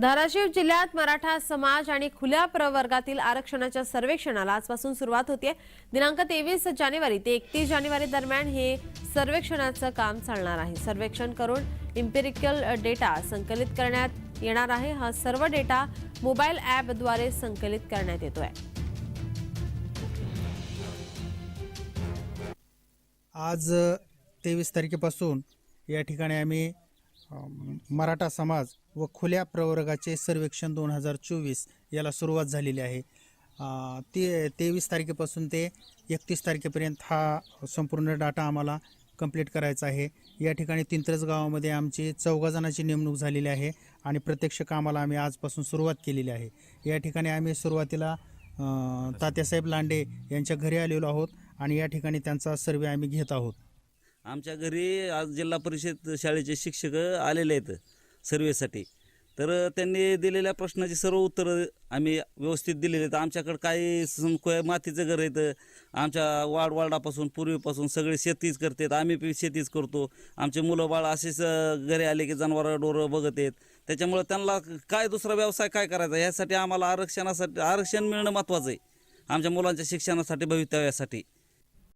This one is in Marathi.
धाराशिव जिल्ह्यात मराठा समाज आणि खुल्या प्रवर्गातील आरक्षणाच्या सर्वेक्षणाला आजपासून सुरुवात होते दिनांक तेवीस जानेवारी ते एकतीस जानेवारी दरम्यान हे सर्वेक्षणाचं काम चालणार आहे. सर्वेक्षण करून इम्पेरिकल डेटा संकलित करण्यात येणार आहे. हा सर्व डेटा मोबाईल ॲपद्वारे संकलित करण्यात येतोय. आज तेवीस तारखेपासून या ठिकाणी आम्ही मराठा समाज व खुल्या प्रवर्गाचे सर्वेक्षण दोन हजार चोवीस याला सुरुवात झालेली आहे. ते तेवीस तारखेपासून ते एकतीस तारखेपर्यंत हा संपूर्ण डाटा आम्हाला कंप्लीट करायचा आहे. या ठिकाणी तिंत्रज गावामध्ये आमची चौघा जणांची नेमणूक झालेली आहे आणि प्रत्यक्ष कामाला आम्ही आजपासून सुरुवात केलेली आहे. या ठिकाणी आम्ही सुरुवातीला तात्यासाहेब लांडे यांच्या घरी आलेलो आहोत आणि या ठिकाणी त्यांचा सर्वे आम्ही घेत आहोत. आमच्या घरी आज जिल्हा परिषद शाळेचे शिक्षक आलेले आहेत सर्वेसाठी. तर त्यांनी दिलेल्या प्रश्नाची सर्व उत्तरं आम्ही व्यवस्थित दिलेली आहेत. आमच्याकडं काही मातीचं घर आहेत. आमच्या वाडवाडापासून पूर्वीपासून सगळे शेतीच करतात. आम्ही शेतीच करतो. आमचे मुलं बाळ असेच घरी आले की जनावरं डोरं बघत आहेत. त्याच्यामुळे त्यांना काय दुसरा व्यवसाय काय करायचा? ह्यासाठी आम्हाला आरक्षणासाठी आरक्षण मिळणं महत्त्वाचं आहे. आमच्या मुलांच्या शिक्षणासाठी भवितव्यासाठी.